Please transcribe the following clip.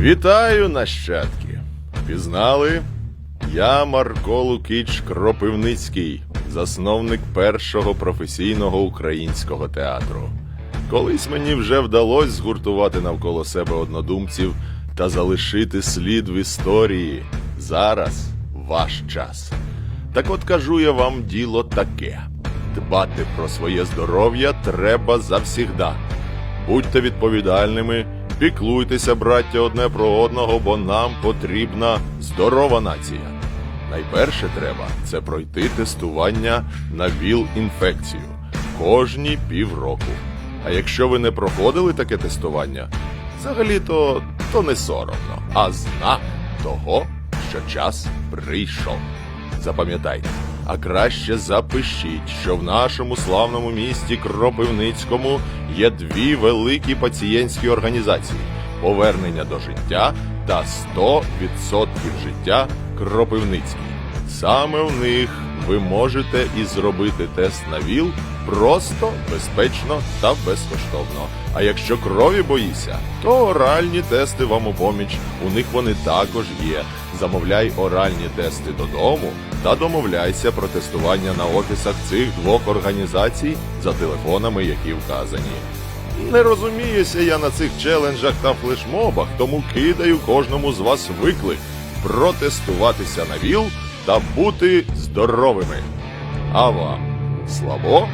Вітаю, нащадки! Пізнали? Я Марко Лукіч Кропивницький, засновник першого професійного українського театру. Колись мені вже вдалося згуртувати навколо себе однодумців та залишити слід в історії. Зараз ваш час. Так от кажу я вам діло таке: дбати про своє здоров'я треба завсігда. Будьте відповідальними, піклуйтеся, браття, одне про одного, бо нам потрібна здорова нація. Найперше треба це пройти тестування на ВІЛ-інфекцію кожні півроку. А якщо ви не проходили таке тестування, взагалі-то то не соромно, а знак того, що час прийшов. Запам'ятайте, а краще запишіть, що в нашому славному місті Кропивницькому є дві великі пацієнтські організації повернення до життя та 100% життя Кропивницький. Саме в них ви можете і зробити тест на ВІЛ просто, безпечно та безкоштовно. А якщо крові боїся, то оральні тести вам у поміч. У них вони також є. Замовляй оральні тести додому та домовляйся про тестування на офісах цих двох організацій за телефонами, які вказані. Не розуміюся я на цих челенджах та флешмобах, тому кидаю кожному з вас виклик протестуватися на ВІЛ та бути здоровими. А вам слабо?